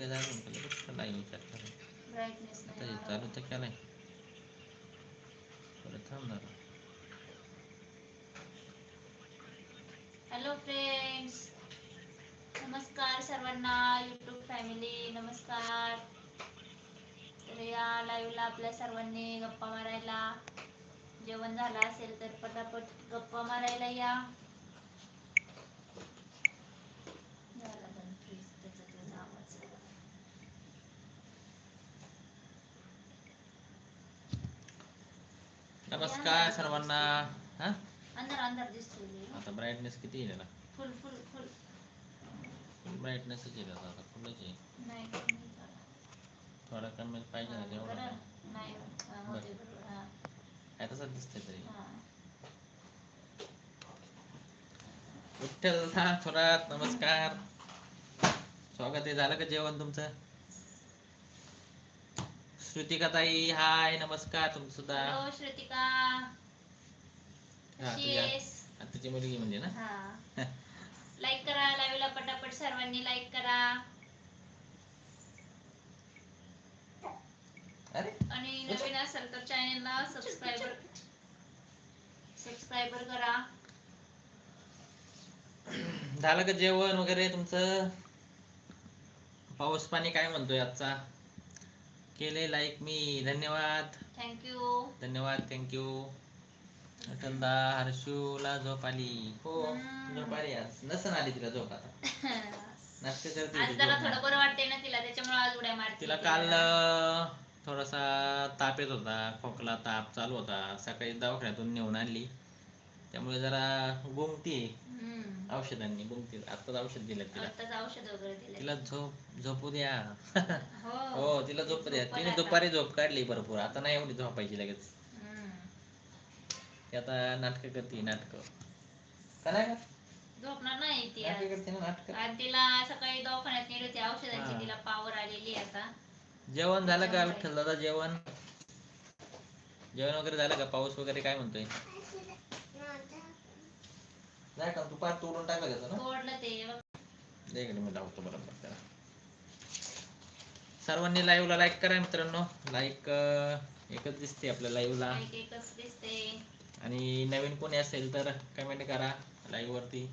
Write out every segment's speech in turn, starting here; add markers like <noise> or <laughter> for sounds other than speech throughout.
काय झालं म्हटलं कसं नाही विचार करा ब्राईटनेस आता हे चालू तर केलाय परत थांबणार हॅलो फ्रेंड्स नमस्कार सर्वांना यूट्यूब फॅमिली नमस्कार. तर या लाईव्हला आपल्या सर्वांनी गप्पा मारायला. जेवण झालं असेल तर पटापट गप्पा मारायला या झाला बंद, please, त्याचा त्याचा आवाज. नमस्कार सर्वांना. हा? आता ब्राईटनेस किती फुल फुल फुल. ब्राईटनेसच आहे त्याचा आता फुलच आहे. थोडा कमी पाहिजे ना हा काय तसंच दिसतंय तरी. विठ्ठल थोरात नमस्कार. स्वागत आहे. झालं का जेवण तुमचं? श्रुतिका ताई हाय नमस्कार तुमचं सुद्धा हॅलो श्रुतिका. हा तुझ्या आत्ताची मुलगी म्हणजे ना? हा. लाईक करा लाईव्हला पटापट सर्वांनी लाईक करा. अरे आणि नवीन असेल तर चॅनलला सबस्क्राईबर सबस्क्राईबर करा. झालं का जेवण वगैरे तुमचं? पाऊस पाणी काय म्हणतोय आजचा? केले लाईक मी. धन्यवाद. थँक्यू धन्यवाद थँक्यू थंदा हर्षूला झोप आली. हो. झोप आली आज. नसन आली तिला झोप आता. <laughs> नाश्ता करते आज जरा थोडं. बरं वाटते ना तिला त्याच्यामुळे आज उड्या मारते तिला काल थोडासा ताप येत होता. खोकला ताप चालू होता. सकाळी दवाखान्यातून नेऊन आणली. त्यामुळे जरा गुंगती औषधांनी गुंगती आत्ताच औषध दिलं तिला. औषध वगैरे दिले. तिला झोप झोपू द्या. हो. हो तिला झोपू द्या. तिने. दुपारी झोप काढली भरपूर. आता नाही एवढी झोपायची लगेच. ती आता नाटक करते नाटक. का झोपणार नाही ती आज. नाटक करते ना नाटक? आज तिला सकाळी दवाखान्यात नेली होती. औषधांची. तिला पावर आलेली आहे आता. जेवण झालं का. विठ्ठल दादा? जेवण? जेवण वगैरे झालं का? पाऊस वगैरे काय म्हणतोय? नाही का? तू तोडून टाकलं घेतो ना? तोडलं ते. बघ. दे इकडे मी लावतो बरोबर त्याला. सर्वांनी लाईव्हला लाईक करा मित्रांनो. लाईक एकच दिसते आपल्या लाईव्हला एक एकच दिसते. आणि नवीन कोणी असेल तर कमेंट करा लाईव्ह वरती.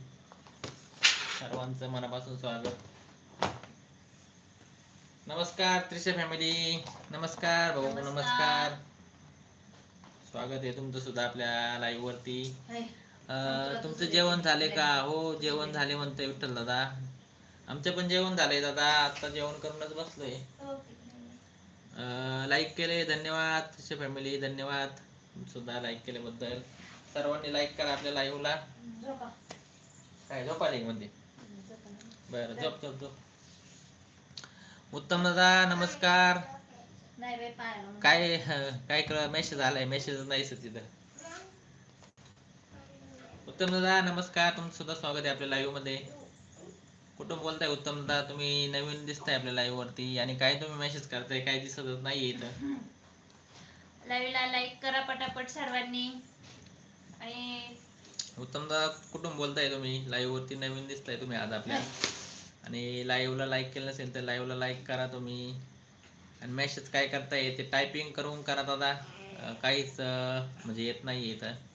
सर्वांचं मनापासून स्वागत. नमस्कार त्रिशा फॅमिली नमस्कार भाऊ नमस्कार. नमस्कार. स्वागत आहे तुमचं सुद्धा आपल्या लाईव्ह वरती. हाय. तुमचं जेवण झाले का? हो जेवण झाले म्हणतोय विठ्ठल दादा. आमचं पण जेवण झालंय दादा. आता जेवण करूनच बसलोय. लाईक केले धन्यवाद. फॅमिली धन्यवाद. सुद्धा लाईक केल्याबद्दल. सर्वांनी लाईक करा आपल्या लाईव्हला झोपा. काय मध्ये झोपा ना. बरं झोप झोप झोप. उत्तम दादा नमस्कार. काय काय मेसेज आलाय? मेसेज नाही सर तिथं. उत्तम दादा नमस्कार. तुमचं सुद्धा स्वागत आहे आपल्या लाईव्हमध्ये. कुठून बोलताय उत्तम दादा तुम्ही नवीन दिसताय आपल्या लाईव्ह वरती. आणि काय तुम्ही मेसेज करताय? काय दिसतच नाही इथं. लाईव्हला लाईक करा पटापट सर्वांनी. आणि उत्तम दादा कुठून बोलताय तुम्ही? लाईव्ह वरती नवीन दिसताय तुम्ही आज आपल्या. आणि लाईव्हला लाईक केलं नसेल तर लाईव्हला लाईक करा तुम्ही. आणि मेसेज काय करताय? ते टायपिंग करून करा दादा. काहीच म्हणजे येत नाही इथं.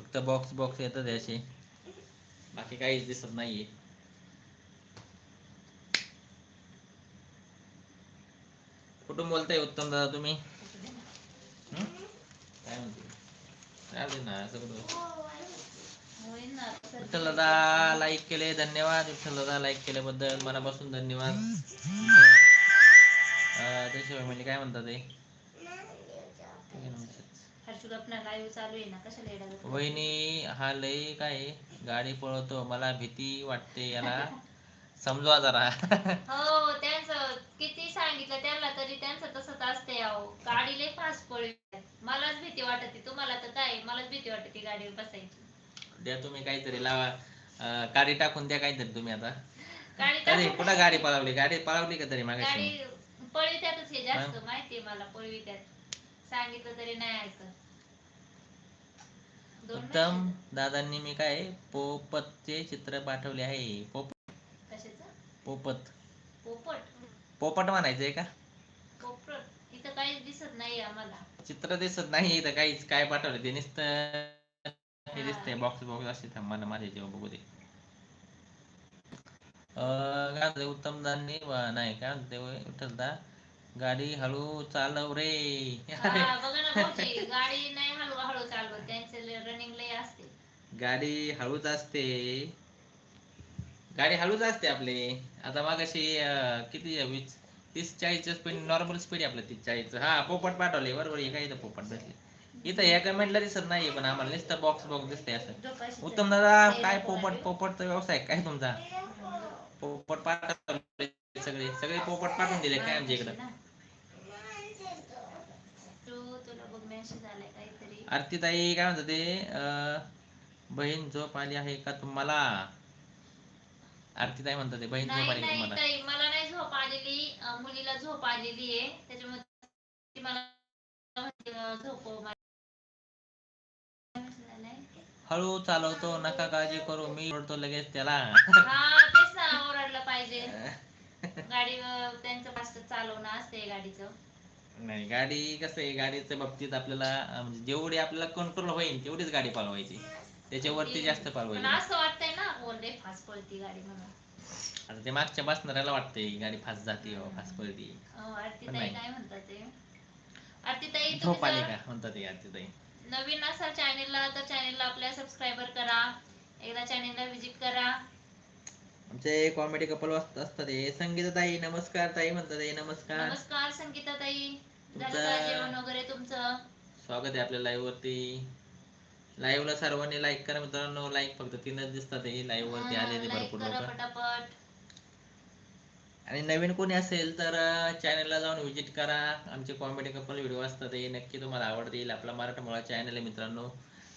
फक्त बॉक्स बॉक्स येतात याचे बाकी काहीच दिसत नाहीये. कुठून बोलताय उत्तम दादा तुम्ही? काय म्हणते? ना असं कुठं? विठ्ठल दादा लाईक केले धन्यवाद. विठ्ठल दादा लाईक केल्याबद्दल मनापासून धन्यवाद. त्याशिवाय म्हणजे काय म्हणतात ते? गपना लाईव्ह चालू आहे ना? कशाला गप्पा? वहिनी हा लय काय? गाडी पळवतो मला भीती वाटते याला समजवा जरा. हो त्यांचं किती सांगितलं त्यांना तरी त्यांचं तसंच असते अहो. गाडी लय फास्ट पळवी मलाच भीती वाटते तुम्हाला तर काय? मलाच भीती वाटते गाडीवर बसायची. द्या तुम्ही काहीतरी लावा. अं, गाडी टाकून द्या काहीतरी तुम्ही आता. गाडी अरे टाकून- कुठं गाडी पळवली? गाडी पळवली का तरी मागाशी? गाडी पळवित्यातच हे जास्त माहितीये मला पळवित्यात. सांगितलं तरी नाही ऐकत. नाही दादांनी मी काय पोपतचे चित्र पाठवले आहे. पोप शिकत. कशाचं? पोपत पोपट? पोपट म्हणायचंय का? कोपरत इथं काहीच दिसत नाही आम्हाला. चित्र दिसत नाही इथं काहीच काय पाठवलं ते नुसतं हे. दिसतंय बॉक्स बॉक्स असे थांब मला माझ्या जेव्हा बघू दे. अं, काय म्हणते उत्तम दाननी वा- नाही काय म्हणते विठ्ठलदा. गाडी हळू चालव रे. हा, बघा ना भाऊजी गाडी नाही हळू हळू चालवत त्यांचे रनिंग लय असते. गाडी हळूच असते. गाडी हळूच असते आपली. आता मग अशी किती वीस तीस चाळीसच्या स्पीड नॉर्मल स्पीड आपलं तीस चाळीस. हा पोपट पाठवले बरोबर आहे काय इथं पोपट भेटले इथं या कमेंटला दिसत नाहीये पण आम्हाला नुसतं बॉक्स बॉक्स दिसतंय असं. उत्तम दादा काय पोपट पोपटचा व्यवसाय काय तुमचा? पोपट पाठवले सगळे सगळे पोपट पाठवून दिले काय आमच्या इकडं तू तुला बघ मेसेज आलाय आरतीताई काय म्हणतात ते? बहीण झोप आली आहे का तुम्हाला? आरतीताई म्हणतात बहीण झोप आली तुम्हाला? मला नाही झोप आलेली. मुलीला झोप आलेली आहे. त्याच्यामुळे मला आलाय. हळू चालवतो नका काळजी करू मी ओरडतो लगेच त्याला. हा तेच ना ओरडलं पाहिजे. <laughs> गाडी त्यांचं फास्ट चालवणं असते गाडीचं. नाही गाडी कसं आहे गाडीच्या बाबतीत आपल्याला म्हणजे जेवढी आपल्याला कंट्रोल होईल तेवढीच गाडी पालवायची. त्याच्यावरती जास्त पालवायची. असं वाटतंय ना बोलले फास्ट पळती गाडी म्हणून. आता ते मागच्या बसणाऱ्याला वाटतंय गाडी फास्ट जाते फास्ट पळती. अं, आरती पण नाही. काय म्हणतात ते? आरती ताई झोप आली का? म्हणतात ते आरतीताई. नवीन असाल चॅनेलला तर चॅनेलला आपल्या सबस्क्राईबर करा. एकदा चॅनेलला विजिट करा. आमचे कॉमेडी कपल असतात ते संगीता ताई नमस्कार ताई म्हणतात ते नमस्कार. नमस्कार संगीता ताई झालं तुमचं- का जेवण वगैरे तुमचं? स्वागत आहे आपल्या लाईव्ह वरती. लाईव्ह ला सर्वांनी लाईक करा मित्रांनो. लाईक फक्त तीनच दिसतात लाईव्ह वरती हा, आलेले भरपूर करा लोक. पटापट. आणि नवीन कोणी असेल तर चॅनलला जाऊन व्हिजिट करा. आमचे कॉमेडी कपल व्हिडिओ असतात ते नक्की तुम्हाला आवडतील. आपला मराठमोळा चॅनल आहे मित्रांनो.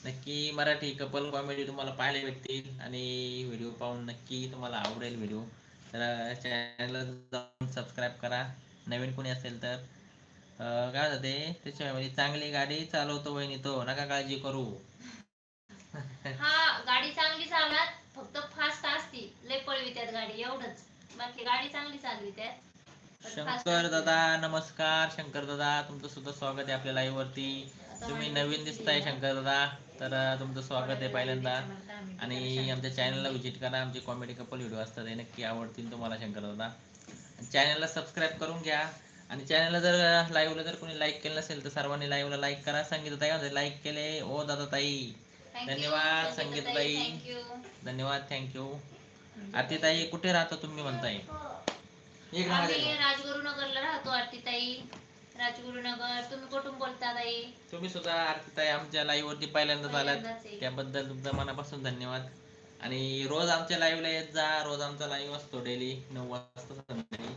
नक्की मराठी कपल कॉमेडी तुम्हाला पाहायला भेटतील आणि व्हिडिओ पाहून नक्की तुम्हाला आवडेल व्हिडिओ. तर चॅनलला जाऊन सबस्क्राईब करा. नवीन कोणी असेल तर काय होतं ते? त्याच्यामध्ये चांगली गाडी चालवतो वहिनी तो. नका काळजी करू. हा गाडी चांगली चालवत फक्त फास्ट असती. लय पळवी त्यात गाडी एवढंच. बाकी गाडी चांगली चालवी त्यात शंकर. दादा नमस्कार. शंकर दादा तुमचं सुद्धा स्वागत आहे आपल्या लाईव्ह वरती. तुम्ही नवीन दिसताय. शंकर दादा तर तुमचं स्वागत आहे पहिल्यांदा. आणि आमच्या चॅनलला व्हिजिट करा आमचे कॉमेडी कपल व्हिडिओ असतात हे नक्की आवडतील तुम्हाला शंकर दादा. चॅनलला सबस्क्राईब करून घ्या. आणि चॅनलला जर लाईव्हला जर कोणी लाईक केलं नसेल तर सर्वांनी लाईव्हला लाईक करा. संगीता ताई लाईक केले. ओ दादा ताई. धन्यवाद, संगीता you. धन्यवाद थँक्यू आरती ताई कुठे राहता तुम्ही म्हणताय. राजगुरुनगरला राहतो आरतीताई. राजगुरुनगर तुम्ही कुठून बोलता ताई? तुम्ही सुद्धा आमच्या लाईव्ह वरती पहिल्यांदाच आलात पहिल्यांदाच आहे. त्याबद्दल तुमच्या मनापासून धन्यवाद. आणि रोज आमच्या लाईव्हला येत जा. रोज आमचा लाईव्ह असतो डेली नऊ वाजता संध्याकाळी.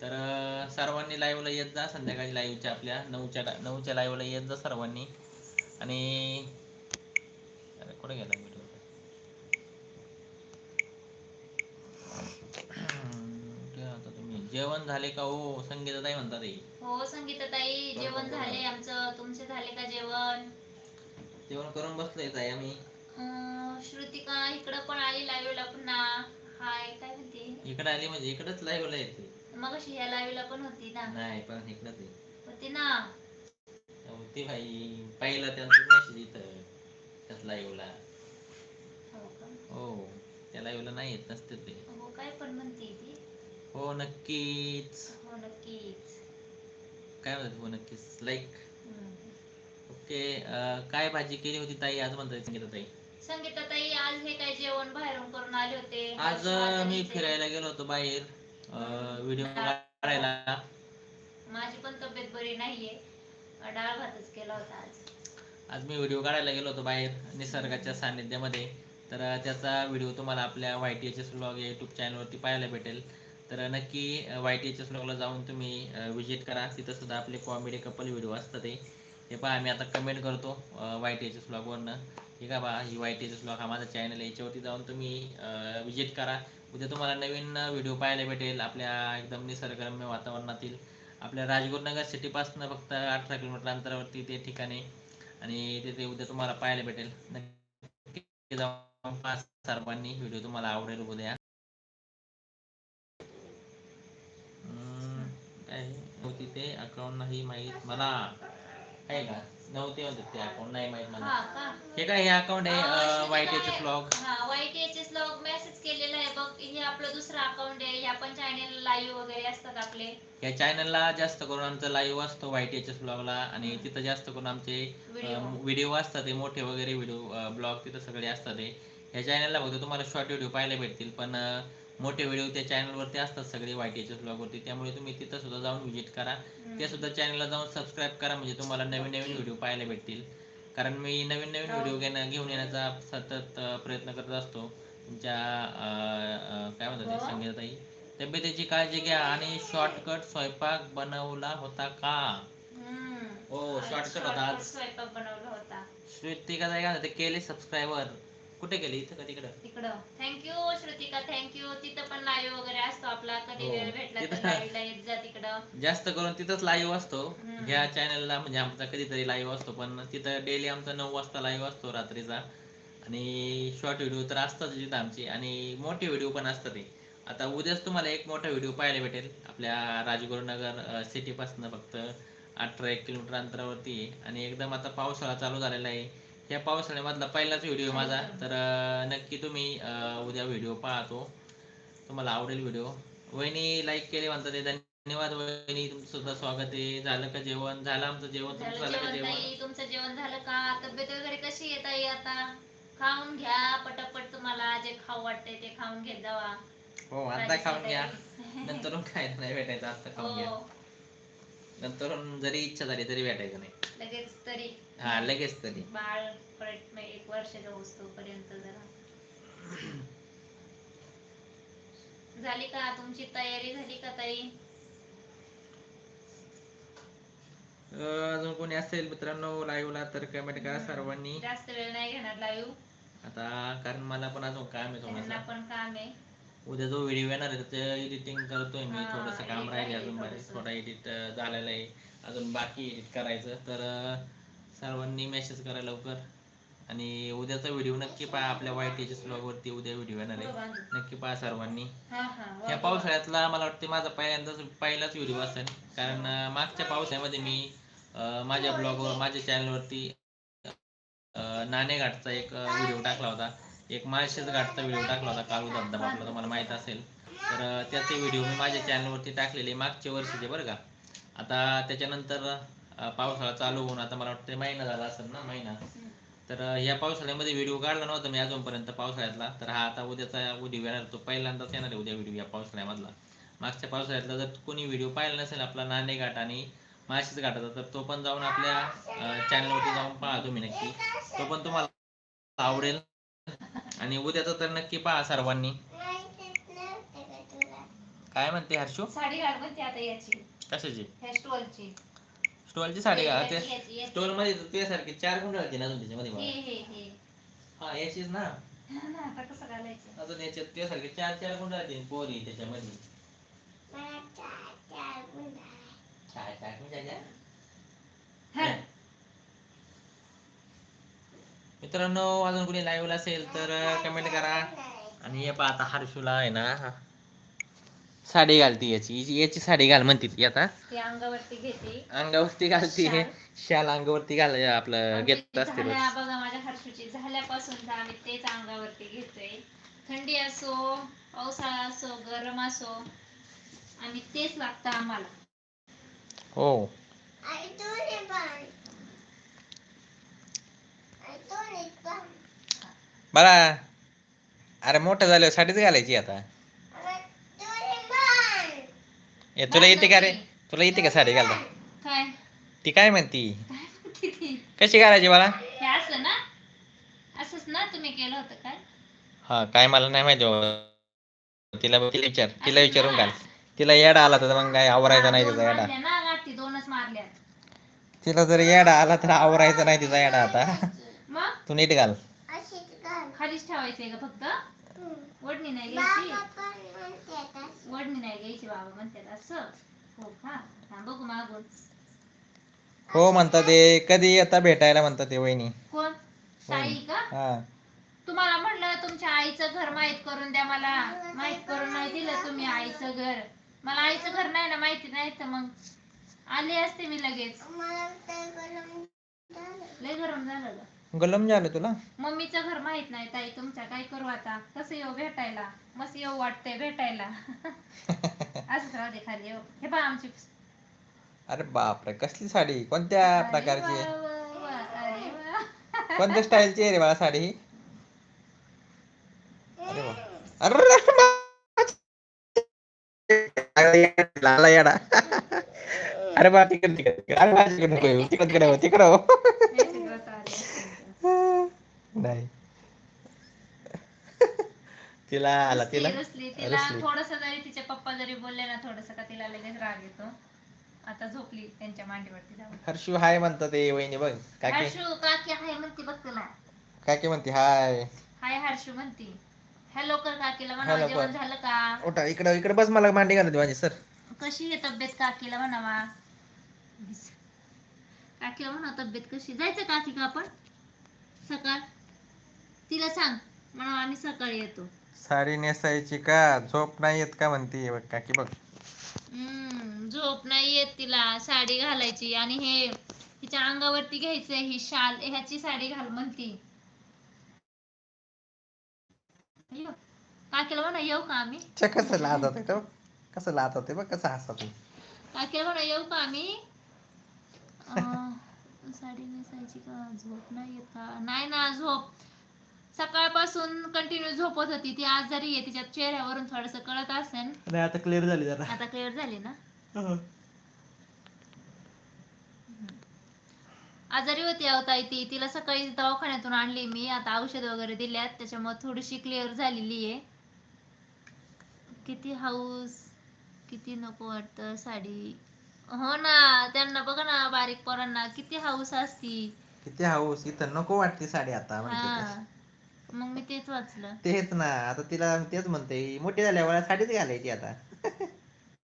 तर अं, सर्वांनी लाईव्हला येत जा. संध्याकाळी लाईव्हच्या आपल्या. नऊच्या नऊच्या लाईव्हला येत जा सर्वांनी. आणि अरे कुठे गेला व्हिडिओ आता तुम्ही जेवण झाले का हो? संगीता ताई म्हणतात हे. हो संगीता ताई जेवण झाले आमचं. तुमचे झाले का जेवण? जेवण करून बसलोय ताई आम्ही. अं, श्रुतिका इकडं पण आली लाईव्हला पुन्हा. हाय काय म्हणते? इकडे आली म्हणजे इकडेच लाईव्हला येते. मग ह्या लाईव्हला पण होती ना. नाही पण इकडेच आहे. होती ना. होती भाई. पाहिलं त्यांचं मेसेज इथं त्याच लाईव्हला हो का? हो त्या लाईव्हला नाही येत नसते ते. हो काय पण म्हणते ती. हो नक्कीच. हो नक्कीच. काय म्हणतात हो नक्कीच. लाईक. ओके काय भाजी केली होती ताई? आज म्हणतात संगीता ताई संगीता ताई आज हे काय जेवण बाहेरून करून आले होते? आज मी फिरायला गेलो होतो बाहेर. व्हिडिओ काढायला. माझी पण तब्येत बरी नाहीये. डाळ भातच केला होता आज. आज मी व्हिडिओ काढायला गेलो होतो बाहेर निसर्गाच्या सानिध्यामध्ये तर त्याचा व्हिडिओ तुम्हाला आपल्या Y T H S blog या यूट्यूब चॅनलवरती पाहायला भेटेल. तर नक्की वाय टी एच ब्लॉगला जाऊन तुम्ही व्हिजिट करा. तिथं सुद्धा आपले कॉमेडी कपल व्हिडिओ असतात ते हे पहा आम्ही आता कमेंट करतो वाय टी एच ब्लॉगवरनं ठीक आहे पहा ही वाय टी एच ब्लॉग हा माझा चॅनल आहे. याच्यावरती जाऊन तुम्ही व्हिजिट करा. उद्या तुम्हाला नवीन व्हिडिओ पाहायला भेटेल. आपल्या एकदम निसर्गरम्य वातावरणातील आपल्या राजगुरुनगर सिटीपासून फक्त अठरा किलोमीटर अंतरावरती ते ठिकाणी. आणि तिथे उद्या तुम्हाला पाहायला भेटेल. नक्की जाऊन सर्वांनी. व्हिडिओ तुम्हाला आवडेल उद्या होती ते अकाउंट नाही माहीत मला. आहे का? नव्हते म्हणतात ते अकाउंट नाही माहीत मला. हा का? हे काय हे अकाउंट आहे वाईट श्रुतिका याचे ब्लॉग हा याचेच लॉग मेसेज केलेला आहे. बघ हे आपलं दुसरं अकाउंट आहे. ह्या पण चॅनल लाईव्ह वगैरे असतात आपले. या चॅनलला जास्त करून आमचं लाईव्ह असतो वाईट याच्याच ब्लॉगला आणि तिथं जास्त करून आमचे. व्हिडिओ असतात ते मोठे वगैरे व्हिडिओ ब्लॉग तिथं सगळे असतात ते या चॅनलला फक्त तुम्हाला शॉर्ट व्हिडिओ पाहायला भेटतील. पण अं, मोठे व्हिडिओ त्या चॅनलवरती असतात सगळे वाईट याच्याच ब्लॉगवरती त्यामुळे तुम्ही तिथं सुद्धा जाऊन व्हिजिट करा. त्या सुद्धा चॅनलला जाऊन सबस्क्राईब करा म्हणजे तुम्हाला नवीन नवीन व्हिडिओ पाहायला भेटतील कारण मी नवीन नवीन हो. व्हिडिओ घेणं घेऊन येण्याचा सतत प्रयत्न करत असतो तुमच्या काय म्हणतात हो. संगीताई तब्येतीची काळजी घ्या आणि शॉर्टकट स्वयंपाक बनवला होता का. हो, shortcut होता आज. स्वयंपाक बनवला होता श्रुतिका काय म्हणते केले सबस्क्रायबर कुठे केले इथं का तिकडं? तिकडं. थँक्यू श्रुतिका थँक्यू तिथं पण लाईव्ह वगैरे असतो आपला. कधी हो. वेळ भेटला तर तिथं- लाईव्हला येत जा तिकडं. जास्त करून तिथंच लाईव्ह असतो. हम्म. ह्या चॅनलला म्हणजे आमचा कधीतरी लाईव्ह असतो पण तिथं डेली आमचा नऊ वाजता लाईव्ह असतो रात्रीचा. आणि शॉर्ट व्हिडिओ तर असतात तिथं आमची. आणि मोठे व्हिडिओ पण असतात ते. आता उद्याच तुम्हाला एक मोठा व्हिडिओ पाहायला भेटेल. आपल्या राजगुरुनगर सिटी पासून फक्त अठरा एक किलोमीटर अंतरावरती आहे. आणि एकदम आता पावसाळा चालू झालेला आहे. या पावसाळ्यामधला पहिलाच व्हिडिओ माझा. तर नक्की तुम्ही उद्या व्हिडिओ पाहतो. तुम्हाला आवडेल व्हिडिओ वहिनी लाईक केले म्हणतात ते. धन्यवाद वहिनी. तुमचं सुद्धा स्वागत आहे. झालं का जेवण? झालं आमचं जेवण? तुमचं झालं का जेवण तुमचं जेवण झालं का? तब्येत वगैरे कशी आहे ताई आता? खाऊन घ्या पटापट तुम्हाला. जे खाऊ वाटतंय ते खाऊन घेत जावा. हो आता खाऊन घ्या. नंतर खायला नाही भेटायचं आता खाऊन घ्या. हो. नंतर जरी इच्छा झाली तरी भेटायचं नाही. लगेच तरी. हा लगेच तरी. बाळ परत एक वर्षाचा होतो पर्यंत जरा. झाली का तुमची तयारी? झाली का ताई? अजून कोणी असेल मित्रांनो लाईव्हला तर कमेंट करा सर्वांनी. जास्त वेळ नाही घेणार लाईव्ह आता कारण मला पण अजून काम आहे थोडंसं. पण काम आहे. उद्या जो व्हिडिओ येणार आहे ते एडिटिंग करतोय मी. थोडस काम राहिले अजून बरेच. थोडा एडिट झालेला आहे. अजून बाकी एडिट करायचं. तर सर्वांनी मेसेज करा लवकर. आणि उद्याचा व्हिडिओ नक्की पहा आपल्या वाईट एजेस ब्लॉग वरती उद्या व्हिडिओ येणार आहे. नक्की पहा सर्वांनी. या. पावसाळ्यातला मला वाटते माझा पहिल्यांदाच पहिलाच व्हिडिओ असेल. कारण मागच्या पावसाळ्यामध्ये मी माझ्या ब्लॉगवर माझ्या चॅनलवरती नाणे घाटचा एक व्हिडिओ टाकला होता. एक माळशेज घाटचा व्हिडिओ टाकला होता. काळू धबधबा आपला तुम्हाला माहीत असेल. तर त्याचे व्हिडिओ मी माझ्या चॅनलवरती टाकलेले मागच्या वर्षीचे बरं का. आता त्याच्यानंतर पावसाळा चालू होऊन आता मला वाटतं महिना झाला असेल ना महिना. तर या पावसाळ्यामध्ये व्हिडिओ काढला नव्हता मी अजूनपर्यंत पावसाळ्यातला. तर हा आता उद्याचा व्हिडिओ येणार तो पहिल्यांदाच येणार आहे उद्या व्हिडिओ या पावसाळ्यामधला. मागच्या पावसाळ्यातला जर कोणी व्हिडिओ पाहिला नसेल आपला नाणे घाट आणि माळशेज घाटाचा तर तो पण जाऊन आपल्या चॅनलवरती जाऊन पहा तुम्ही नक्की. तो पण तुम्हाला आवडेल. आणि उद्याचा तर नक्की पहा सर्वांनी. काय म्हणते हर्षू? साडी घाल म्हणते आता याची. कशाची? स्टोलची साडी याची- याची. स्टॉलमध्ये तुझ्यासारखी चार गुंड होती ना अजून त्याच्यामध्ये हे मला. हे याचीच ना. ना, आता कसं घालायचं? अजून याच्यात तुझ्यासारखे चार चार गुंड होती पोरी त्याच्यामध्ये. चार. मित्रांनो अजून कोणी लाईव्ह असेल तर कमेंट करा. आणि हे पहा आता हर्षूला आहे ना. साडी घालती याची. याची साडी घाल म्हणते ती आता. ती अंगावरती घेते. अंगावरती घालती शाल. शाल अंगावरती घाल आपलं घेत असते बघा माझ्या हर्षूची झाल्यापासून तर आम्ही तेच अंगावरती घेतोय. थंडी असो पावसाळा असो गरम असो आणि तेच लागतं आम्हाला. हो. बरा अरे मोठं झालं साडीच घालायची आता. ए, तुला येते का रे? तुला येते का साडी घालता? काय? ती काय म्हणती? कशी घालायची मला? हे असं ना? असंच ना तुम्ही केलं होतं काय? हा काय मला नाही माहिती बाबा. तिला तिला विचार तिला विचारून घाल. तिला येडा आला तर मग काय आवरायचा नाही तिचा येडा. मारल्या ना गाठी दोनच मारल्या. तिला जर येडा आला तर आवरायचा नाही तिचा येडा आता. मग? तू नीट घाल. खालीच ठेवायचंय का फक्त? वडणी नाही घ्यायची. वडणी नाही घ्यायची बाबा म्हणतात असं. हो का? हा बघू मागून. हो म्हणतात ते. कधी येता भेटायला म्हणतात ते वहिनी. कोण? साई का? हा. तुम्हाला म्हटलं तुमच्या आईचं घर माहीत करून द्या मला. माहीत करून नाही दिलं तुम्ही आईचं घर. मला आईचं घर नाही ना माहिती नाही तर मग. आले असते मी लगेच. लय गरम झालं ग. गलम झालं तुला? मम्मीचं घर माहीत नाही ताई तुमच्या काय करू आता? कसं येऊ भेटायला? मस्त येऊ वाटतंय भेटायला. <laughs> असंच राहू दे खाली येऊ. हे पहा आमची अरे बापरे कसली साडी? कोणत्या अरे प्रकारची वा, आहे वा, वा, अरे वा. कोणत्या <laughs> स्टाईलची आहे रे बाळा साडी? ही अरे वा. अरे मा- लाला येडा. <laughs> अरे बा तिकडे तिकडे तिकडे. अरे माझ्याकडे नको येऊ. तिकडे तिकडे हो, तिकडे हो. नाही. <laughs> तिला आला तिला? रुसली तिला रुसली. थोडस जरी तिचे पप्पा जरी बोलले ना थोडस का तिला लगेच राग येतो. आता झोपली त्यांच्या मांडीवरती जाऊन. हर्षू हाय म्हणतात ते वहिनी बघ. काकी? हर्षू काकी हाय म्हणते बघ तुला. काकी म्हणते हाय. हाय हर्षू म्हणती. हॅलो कर काकीला Hello म्हणावं कर. जेवण झालं का? उठा इकडे इकडे बस मला मांडी घालते माझी सर. कशी आहे तब्येत काकीला म्हणावा? काकीला म्हणा तब्येत कशी? जायचं काकी का आपण? सकाळ? तिला सांग म्हणा आम्ही सकाळी येतो. साडी नेसायची का? झोप नाही येत का म्हणते? बघ काकी बघ. हम्म झोप नाही येत तिला. साडी घालायची आणि हे तिच्या अंगावरती घ्यायचंय ही शाल ह्याची साडी घाल म्हणती. काकीला म्हणा येऊ का आम्ही? कसं लाजत आहे तो? कसं लाजत आहे बघ कसं हसत आहे. काकीला म्हणा येऊ का आम्ही? अं, साडी नेसायची का? झोप नाही येत का? नाही ना झोप. सकाळपासून कंटिन्यू झोपत होती. ती आजारी आहे तिच्या चेहऱ्यावरून थोडस कळत असेल. नाही आता क्लिअर झाली जरा. आता क्लिअर झाली ना? आजारी होती अहो ताई ती. तिला सकाळी दवाखान्यातून आणली मी. आता औषध वगैरे दिल्यात. त्याच्यामुळे थोडीशी क्लिअर झालेली आहे. किती हाऊस किती नको वाटतं साडी. हो ना त्यांना बघा ना बारीक पोरांना. किती हाऊस असती. किती हाऊस इथं नको वाटते साडी आता हा. मग मी तेच वाचलं. तेच ना आता तिला तेच म्हणते मोठी झाल्यावर साडीच घालायची आता.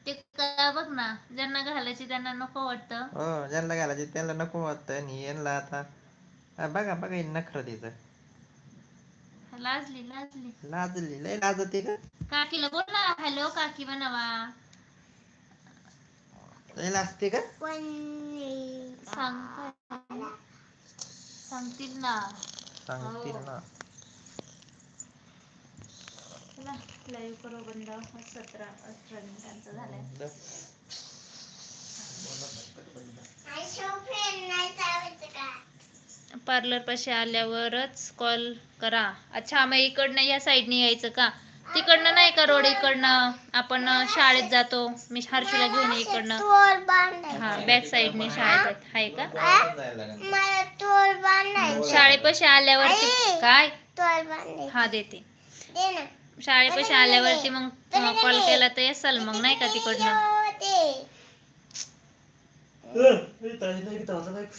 ते का बघ ना ज्यांना घालायची त्यांना नको वाटतं. हो ज्यांना घालायची त्यांना नको वाटतं आणि यांना आता हा, बघा बघा हे नखरं तिचं. लाजली लाजली. लाजली लय लाजते का काकीला बोल ना हॅलो काकी बनावा लय लाजते का? सांग सांगतील ना. सांगतील. ना चला लाईव्ह करू बंद सतरा अठरा मिनिटांचा झालाय. पार्लर पाशी आल्यावरच कॉल करा. अच्छा मग इकडनं या साईडने यायचं का? तिकडनं नाही का रोड इकडनं? आपण शाळेत जातो. मी हर्षूला घेऊन इकडनं. हा बॅक साईडने शाळेत आहे का. शाळेपाशी आल्यावरती काय? हा देते. शाळेपाशी आल्यावरती मग कॉल केला तर येसाल मग नाही का तिकडनं?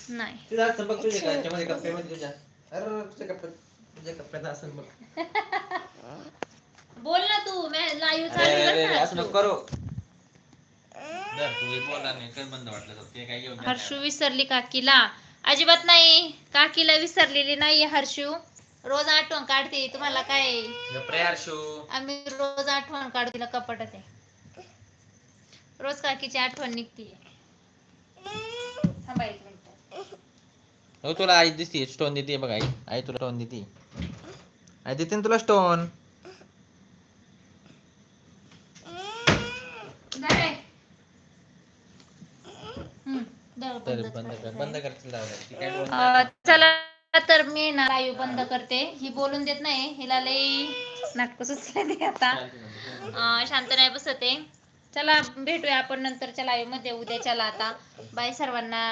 नाही <laughs> बोल ना तू लाईव्ह चालू नाही. हर्षू विसरली काकीला. अजिबात नाही. काकीला विसरलेली नाहीये हर्षू. रोज आठवण काढते तुम्हाला काय आम्ही रोज आठवण काढतो तिला कपाटात आहे. रोज काकीची आठवण निघते. थांबा एक मिनिट. हो तुला आई दिसते स्टोन देते बघ आई. आई तुला स्टोन देते. आई देते ना तुला स्टोन बंद कर. बंद नाही. चला. तर मी ना लाईव्ह बंद करते. ही बोलून देत नाही. हिला लई नाटक सुचले आता. शांत नाही बसते. चला भेटूया आपण नंतरच्या लाईव्हमध्ये उद्याच्याला आता. बाय सर्वांना.